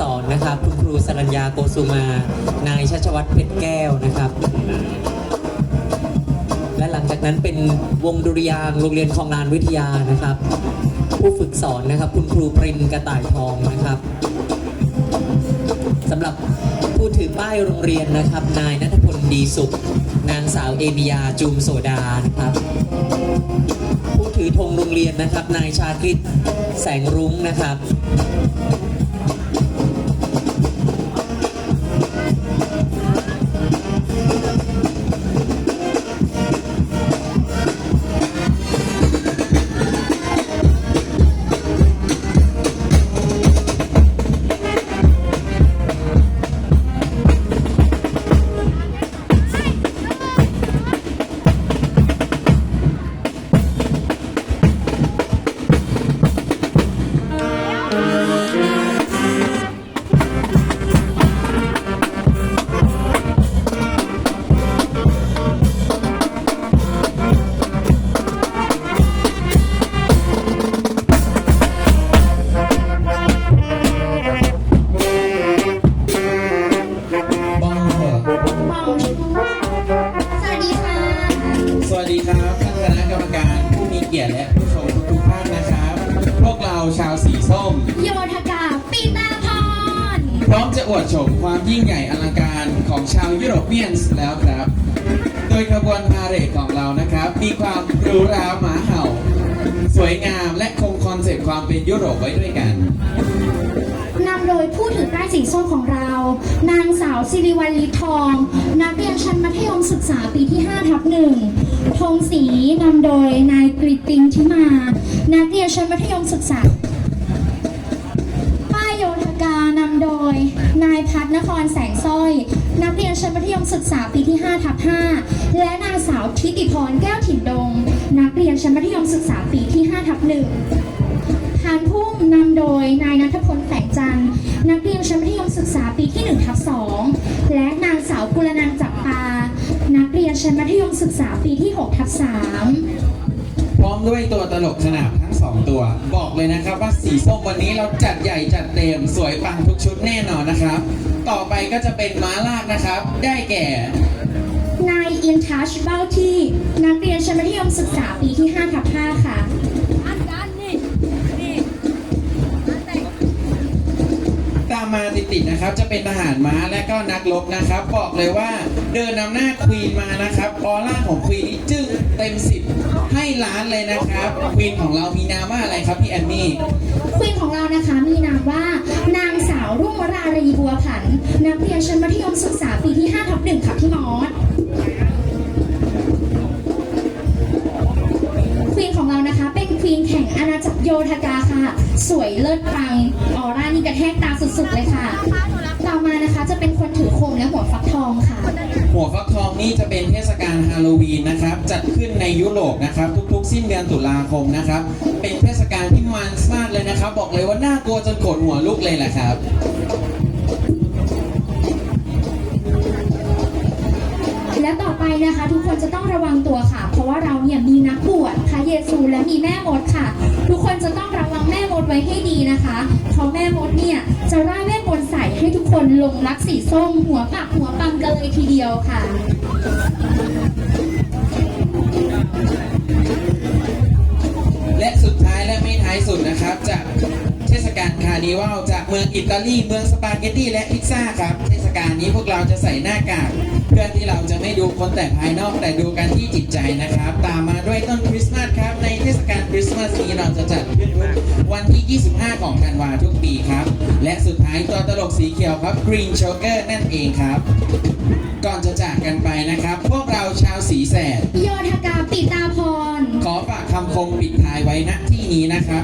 สอนนะครับ คุณครูสรัญญาโกสุมา นายชัชวัตรเพชรแก้วนะครับ และหลังจากนั้นเป็นวงดุริยางโรงเรียนคลองลานวิทยานะครับ ผู้ฝึกสอนนะครับ คุณครูปรินกระต่ายทองนะครับสำหรับผู้ถือป้ายโรงเรียนนะครับ นายนัทพลดีสุข นางสาวเอมิยาจูมโสดานะครับผู้ถือธงโรงเรียนนะครับ นายชาคริตแสงรุ้งนะครับ สีส้ม โยธกาปีตาพร พร้อมจะอวดโฉมความยิ่งใหญ่อลังการของชาวยุโรเปียนส์แล้วครับ โดยขบวนพาเหรดของเรานะครับ มีความหรูหราหมาเห่า สวยงามและคงคอนเซปต์ความเป็นยุโรปไว้ด้วยกัน นำโดยผู้ถือป้ายสีส้มของเรา นางสาวสิริวัลลิทอง นักเรียนชั้นมัธยมศึกษาปีที่5ทับหนึ่งธงสีนำโดยนายกริตติงทิมา นักเรียนชั้นมัธยมศึกษา ย นายพัฒนครแสงสร้อย นักเรียนชั้นมัธยมศึกษาปีที่5ทับ5และนางสาวทิติพรแก้วถิ่นดง นักเรียนชั้นมัธยมศึกษาปีที่5ทับ1พานพุ่มนำโดยนายนัทพลแสงจันทร์ นักเรียนชั้นมัธยมศึกษาปีที่1ทับ2และนางสาวกุลนันจับปา นักเรียนชั้นมัธยมศึกษาปีที่6ทับ3พร้อมด้วยตัวตลกสนามทั้ง 2 ตัว บอกเลยนะครับว่าสีส้มวันนี้เราจัดใหญ่จัดเต็มสวยปังทุกชุดแน่นอนนะครับ ต่อไปก็จะเป็นม้าลากนะครับ ได้แก่นายอินทัชเบ้าที่นักเรียนชั้นมัธยมศึกษาปีที่5ทับ ตินะครับ จะเป็นทหารม้าและก็นักรบนะครับ บอกเลยว่าเดินนำหน้าควีนมานะครับออร่าของควีนนี่จึ้งเต็มสิบให้ล้านเลยนะครับควีนของเรามีนามว่าอะไรครับพี่แอนนี่ควีนของเรานะคะมีนามว่านางสาวรุ่งวรารีบัวผันนักเรียนชั้นมัธยมศึกษาปีที่5ทับ1ค่ะพี่มอส วีนของเรานะคะ เป็นควีนแห่งอาณาจักรโยธกาค่ะ สวยเลิศปังออร่านี่กระแทกตาสุดๆเลยค่ะ ต่อมานะคะจะเป็นคนถือโคมและหัวฟักทองค่ะ หัวฟักทองนี่จะเป็นเทศกาลฮาโลวีนนะครับ จัดขึ้นในยุโรปนะครับ ทุกๆ สิ้นเดือนตุลาคมนะครับ เป็นเทศกาลที่มันมากเลยนะครับ บอกเลยว่าน่ากลัวจนขนหัวลุกเลยแหละครับ และต่อไปนะคะ ทุกคนจะต้องระวังตัวค่ะ เพราะว่าเราเนี่ยมีนักบวชพระเยซูและมีแม่มดค่ะ ทุกคนจะต้องระวังแม่มดไว้ให้ดีนะคะ เพราะแม่มดเนี่ยจะร่ายเวทมนต์ใส่ให้ทุกคนลงรักสีส้มหัวปักหัวปั๊มกันเลยทีเดียวค่ะและสุดท้ายและไม่ท้ายสุดนะครับจากเทศกาลคาร์นิวัลจากเมืองอิตาลีเมืองสปาเกตตี้และพิซซ่าครับ เทศกาลนี้พวกเราจะใส่หน้ากาก เพื่อที่เราจะไม่ดูคนแต่ภายนอกแต่ดูกันที่จิตใจนะครับ ตามมาด้วยต้นคริสต์มาสครับ ในเทศกาลคริสต์มาสนี้เราจะจัดขึ้นทุกวันที่ 25 ของธันวาทุกปีครับ และสุดท้ายตัวตลกสีเขียวครับ Green Choker นั่นเองครับ ก่อนจะจากกันไปนะครับ พวกเราชาวสีแสดโยธกาปิตาพร ขอฝากคำคมปิดท้ายไว้ณที่นี้นะครับ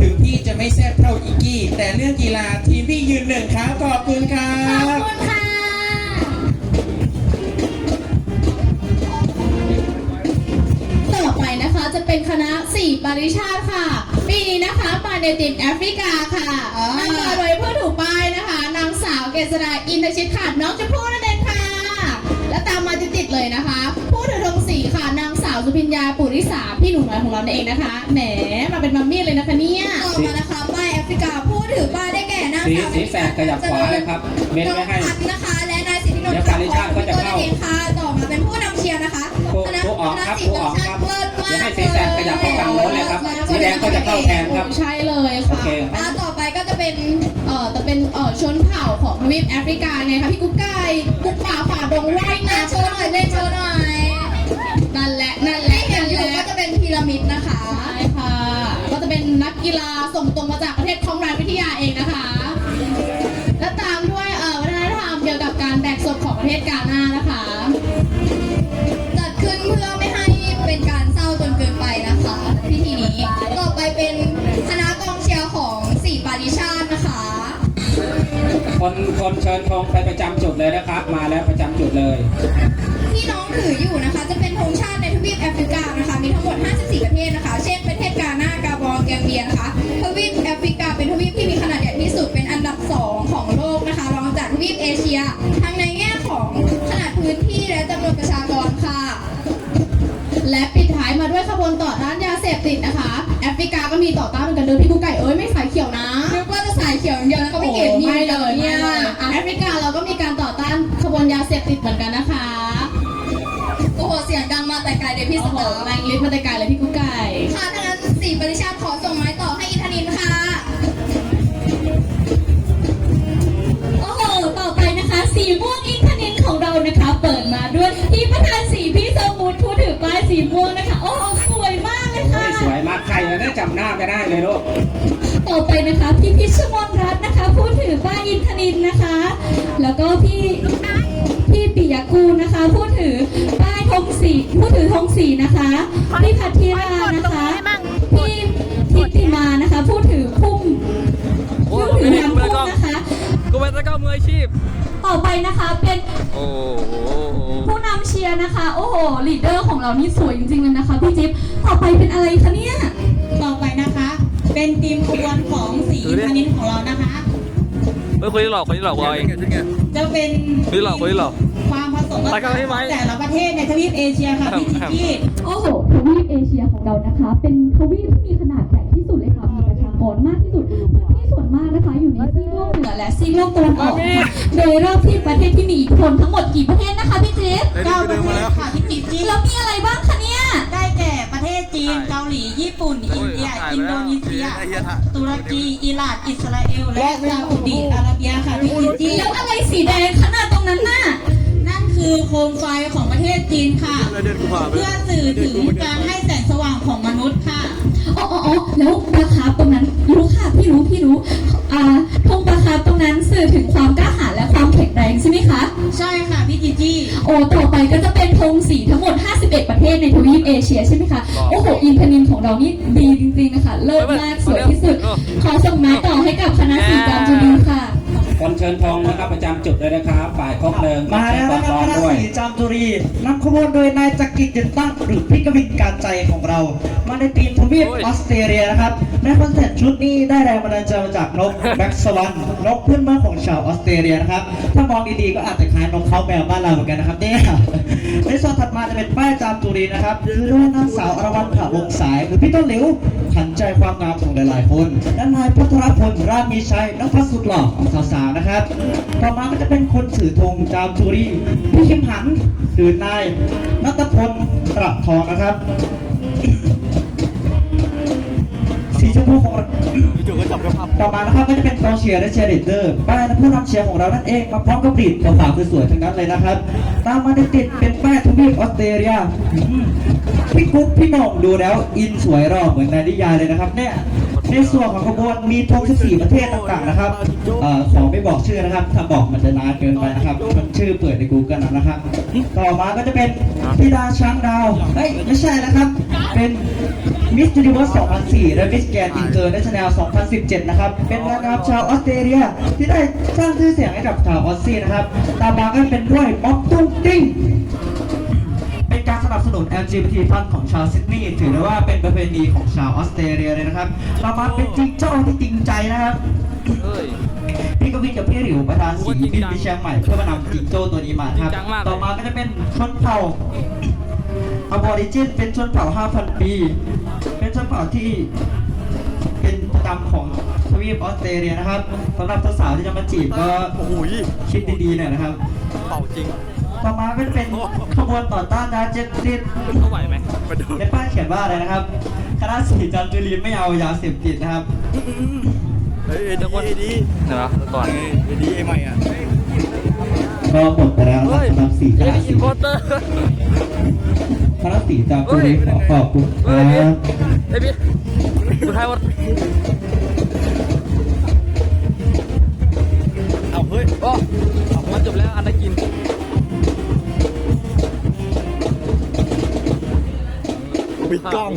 ถึงพี่จะไม่แซ่บเท่าอีกกี้ แต่เรื่องกีฬาทีมพี่ยืนหนึ่งครับขอบคุณครัขอบบคุณค่ะ จะเป็นคณะสี่ปริชาติค่ะ ปีนี้นะคะมาในทีมแอฟริกาค่ะนำมาโดยผู้ถูกป้ายนะคะนางสาวเกษราอินทชิตขาดน้องชมพู่นั่นเองค่ะ และตามมาติดๆเลยนะคะ ผู้ถือธงสีค่ะนางสาวสุพิญญาปุริสาพี่หนูน้อยของเรานั่นเองนะคะ แหมมาเป็นมัมมี่เลยนะคะเนี่ยต่อมานะคะป้ายแอฟริกาผู้ถือป้ายได้แก่นางสีสีแสกขยับขวาเลยครับเว้นไว้ให้น้องพัดนะคะ ดงก็จะเข้าแทนครับใช่เลยโอค่ะเคอ่าต่อไปก็จะเป็นเอ่อจะเป็นเอ่อชนเผ่าของทวีปแอฟริกาไงคะพี่กุ๊กไก่กุ๊กป่าฝ่าดงว่ายน้ำโชว์หน่อยเล่นโชว์หน่อยนั่นแหละนั่นแหละที่เห็นอยู่นั่นแหก็ละจะเป็นพีระมิดนะคะ ใช่ค่ะ ก็จะเป็นนักกีฬาส่งตรงมาจากประเทศคองราชวิทยาเองนะคะ และตามด้วยเอ่อวัฒนธรรมเกี่ยวกับการแบกศพของประเทศกาหน้านะคะ คนคนเชิญธงไปประจำจุดเลยนะครับ มาแล้วประจำจุดเลยที่น้องถืออยู่นะคะ จะเป็นธงชาติในทวีปแอฟริกานะคะ มีทั้งหมด 54 ประเทศนะคะ เช่นประเทศกาหน้ากาบองแกมเบียนะคะทวีปแอฟริกาเป็นทวีปที่มีขนาดใหญ่ที่สุดเป็นอันดับ 2 ของโลกนะคะรองจากทวีปเอเชีย ทั้งในแง่ของขนาดพื้นที่และจำนวนประชากรค่ะ และปิดท้ายมาด้วยขบวนต่อต้านยาเสพติดนะคะ แอฟริกาก็มีต่อต้านเหมือนกันเดิมพี่กุ๊กไก่เอ้ยไม่สายเขียวนะนึกว่าจะสายเขียวอย่างเดียว ติดเหมือนกันนะคะโอ้โหเสียงดังมาแต่ไกลเลยพี่สโอ้โหตาร์แรงลิฟต์มาแต่ไกลเลยพี่กุ๊กไก่ ค่ะถ้างั้นสี่ปริชาติขอส่งไม้ต่อให้อินทนินค่ะ โอ้โห ต่อไปนะคะ สีม่วงอินทนินของเรานะคะ เปิดมาด้วยพี่ประธานสีพี่สมุทรผู้ถือป้ายสีม่วงนะคะ โอ้โห สวยมากเลยค่ะโอ้ยสวยมากใครจะได้จำหน้าไม่ได้เลยลูก ต่อไปนะคะพี่พิชมนรัตน์นะคะ ผู้ถือป้ายอินทนินนะคะ แล้วก็พี่พี่ปิ ยกูลนะคะ ผู้ถือป้ายธงสีผู้ถือธงสีนะคะพี่พัทธิรานะคะพี่ทิติมานะคะ ผู้ถือพุ่มผู้ถือน้ำพุ่มนะคะกูเป็นตะกร้อมืออาชีพ ต่อไปนะคะเป็นโอ้โหผู้นำเชียร์นะคะ โอ้โหลีดเดอร์ของเรานี่สวยจริงๆเลยนะคะพี่จิ๊บต่อไปเป็นอะไรคะเนี่ยต่อไปนะคะ เป็นทีมขบวนของสีอินทนินของเรานะคะเฮ้ยคนที่หลอกคนที่หลอกวอยจะเป็นคนที่หลอกคนที่หลอก ความผสมผไปกันสานให้ไหมแต่ละประเทศในทวีปเอเชียค่ะพี่จิกกี้โอ้โหทวีปเอเชียของเรานะคะ เป็นทวีปที่มีขนาดใหญ่ที่สุดเลยค่ะ มีประชากรมากที่สุดพื้นที่ส่วนมากนะคะ อยู่ในซีกโลกเหนือและซีกโลกตะวันออกค่ะโดยรอบที่ประเทศที่มีอิทธิพลทั้งหมดกี่ประเทศนะคะพี่จิ๊บเก้าประเทศค่ะพี่จิกกี้แล้วมีอะไรบ้างคะเนี่ย ได้แก่ประเทศจีนเกาหลีญี่ปุ่นอินเดียอินโดนีเซีย ตุรกีอิหร่านอิสราเอลและซาอุดิอาระเบียค่ะพี่จิกกี้แล้วอะไรสีแดงขนาดตรงนั้นน่ะนั่น คือโคมไฟของประเทศจีนค่ะ เพื่อสื่อถึงการให้แสงสว่างของมนุษย์ค่ะอ๋ออ๋ออ๋อแล้วปลาคาร์ฟตรงนั้นรู้ค่ะพี่รู้พี่รู้อ่าธงปลาคาร์ฟตรงนั้นสื่อถึงความกล้าหาญและความแข็งแรงใช่ไหมคะใช่ค่ะพี่จิกกี้โอ้ต่อไปก็จะเป็นธงสีทั้งหมด 51 ประเทศในทวีปเอเชียใช่ไหมคะโอ้โหอินทนินของเรานี่ดีจริงๆนะคะเลิศมากสวยที่สุด ขอส่งไม้ต่อให้กับคณะสีจามจุลีค่ะ คนเชิญธงนะครับประจำจุดเลยนะครับฝ่ายครบเพลิงมาแล้วคนะครรับบคณะด้วยสีจามจุรีนำขบวนโดยนายจักริดเด่นตั้งหรือพิกวินการใจของเรา มาในทีมทวีปออสเตรเลียนะครับในคอนเซ็ปต์ชุดนี้ได้แรงบันดาลใจมาจากนกแบ็กสวันนกพื้นเมืองของชาวออสเตรเลียนะครับถ้ามองดีๆก็อาจจะคล้ายนกเขาแมวบ้านเราเหมือนกันนะครับเนี่ยในส่วนถัดมาจะเป็นป้ายจามจุรีนะครับคือด้วยนางสาวอรวรรณขาวงสาย หรือพี่ต้นหลิวขันใจความงามของหลายๆคนและนายพัทรพลราชมีชัยนักพัสสุดหล่อของสาวๆนะครับ ต่อมาก็จะเป็นคนถือธงจามจุรีพี่คิมหันหรือนายนัทพลตระทองนะครับ สีชมพูของเราต่อมานะครับก็จะเป็นกองเชียร์และเชียร์ลีดเดอร์ป้ายและผู้นำเชียร์ของเรานั่นเองมาพร้อมกับบีดขาวๆสวยๆทั้งนั้นเลยนะครับ ตามมาติดๆเป็นป้ายทวีปออสเตรเลียอืมพี่กุ๊กพี่หน่องดูแล้ว อินสวยรอเหมือนในนิยายเลยนะครับเนี่ย ในส่วนของขบวนมีธง14ประเทศต่างๆนะครับเอ่อขอไม่บอกชื่อนะครับ ถ้าบอกมันจะนานเกินไปนะครับมันชื่อเปิดใน Google นะครับ ต่อมาก็จะเป็นธิดาช้างดาว เฮ้ย ไม่ใช่นะครับ เป็นมิส s u นิเวิร์ส2004 และมิสแกนอินเตอร์เนชั่นแนล 2017 นะครับ เป็นนางงามชาวออสเตรเลีย ที่ได้สร้างชื่อเสียงให้กับชาวออสซี่นะครับตามมาก็เป็นด้วยม็อกตุ้งติ้ง นการสนับสนุน LGBT พันของชาวซิดนีย์ถือได้ว่าเป็นประเพณีของชาวออสเตรเลียเลยนะครับต่อมาเป็นจิงโจ้ที่จริงใจนะครับเฮ้ย พี่กวินกับพี่หลิวประธานสีบินไปเชียงใหม่เพื่อมานำจิงโจ้ตัวนี้มาครับ จริงจังมากเลย ต่อมาก็จะเป็นชนเผ่าอบอริจินเป็นชนเผ่า 5,000 ปี เป็นชนเผ่าที่เป็นประจำของทวีปออสเตรเลียนะครับสำหรับสาวๆที่จะมาจีบก็โอ้โหคิดดีๆหน่อยนะครับ เป่าจริง ต่อมาก็จะเป็น ขบวนต่อต้านยาเสพติดเขาไหวไหมมาดูในป้ายเขียนว่าอะไรนะครับ คณะสีจันทบุรีไม่เอายาเสพติดนะครับ เฮ้ยทุกคนดีเดี๋ยวนะก่อนดีไอ้ใหม่อะก็หมดไปแล้วนะเฮ้ยสำหรับสีคเฮ้ยณะอิสีนโพเตอร์คณะสีจันทบุรีขอขอบคุณคเฮ้รัยพี่บเฮ้ยพี่สุดท้ายว่าเอาเฮ้ยโอ้เอามาจบแล้วอันนั้นกิน ปิดกล้อง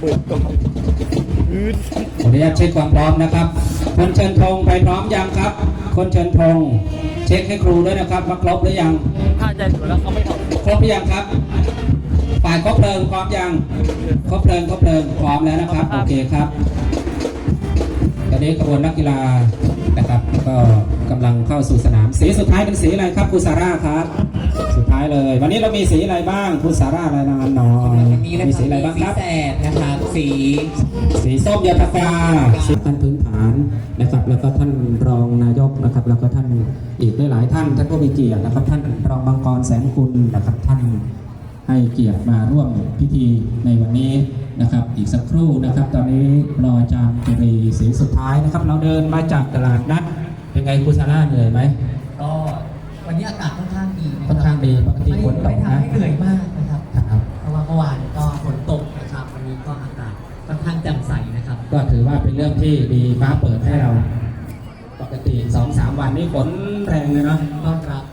เปิดกล้องขออนุญาตเช็คความพร้อมนะครับ คนเชิญธงไปพร้อมยังครับ คนเชิญธงเช็คให้ครูด้วยนะครับว่าครบหรือยังถ้าใจสวยแล้วเขาไม่เอาครบหรือยังครับ ฝ่ายครบเพลิงพร้อมยังครบเพลิงครบเพลิงพร้อมแล้วนะครับ โอเคครับ ตอนนี้กระบวนนักกีฬานะครับ ก็กำลังเข้าสู่สนาม สีสุดท้ายเป็นสีอะไรครับครูซาร่าครับ สุดท้ายเลย วันนี้เรามีสีอะไรบ้างครูซาร่ารายงานหน่อย นนี้นะมีครับสีอะไรบ้างมีครับแสดนะครับสีสีส้มยาปากกาสีท่านพื้นฐานนะครับ แล้วก็ท่านรองนายกนะครับ แล้วก็ท่านอีกหลายๆท่าน ท่านผู้มีเกียรตินะครับ ท่านรองบางกรแสงคุณนะครับท่านให้เกียรติมาร่วมพิธีในวันนี้นะครับ อีกสักครู่นะครับ ตอนนี้รออาจารย์จุรีสีสุดท้ายนะครับ เราเดินมาจากตลาดนัดเป็นไงครูซาร่าเหนื่อยไหมก็วันนี้อากาศค่อนข้างดีะรับค่อนข้างดีปกติไม่ฝนตกนะไม่ทำให้เหนื่อยมาก ว่าเป็นเรื่องที่ดีฟ้าเปิดให้เรา ปกติสองสามวันนี้ฝนแรงเลยเนาะต้อนรับ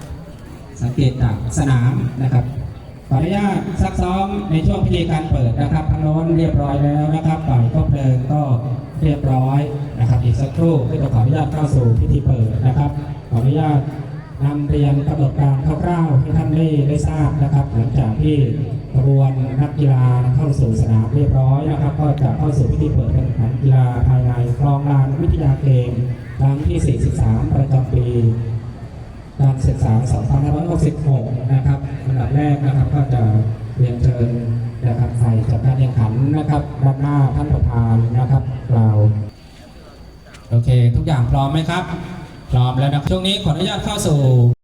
สังเกตจากสนามนะครับ ขออนุญาตซักซ้อมในช่วงพิธีการเปิดนะครับทางโน้นเรียบร้อยแล้วนะครับฝ่ายคบเพลิงก็เรียบร้อยนะครับ อีกสักครู่ก็จะขออนุญาตเข้าสู่พิธีเปิดนะครับ ขออนุญาตนำเรียนกำหนดการคร่าวๆให้ท่านได้ได้ทราบนะครับ หลังจากที่ กระบวนนักกีฬาเข้าสู่สนามเรียบร้อยนะครับ ก็จะเข้าสู่พิธีเปิดการแข่งขันกีฬาภายในคลองลานวิทยาเกมครั้งที่ 43 ประจำปีการศึกษา 2566 นะครับอันดับแรกนะครับก็จะเรียนเชิญนะครับฝ่ายจัดการแข่งขันนะครับด้านหน้าท่านประธานนะครับกล่าโอเค ทุกอย่างพร้อมไหมครับ พร้อมแล้วนะช่วงนี้ขออนุญาตเข้าสู่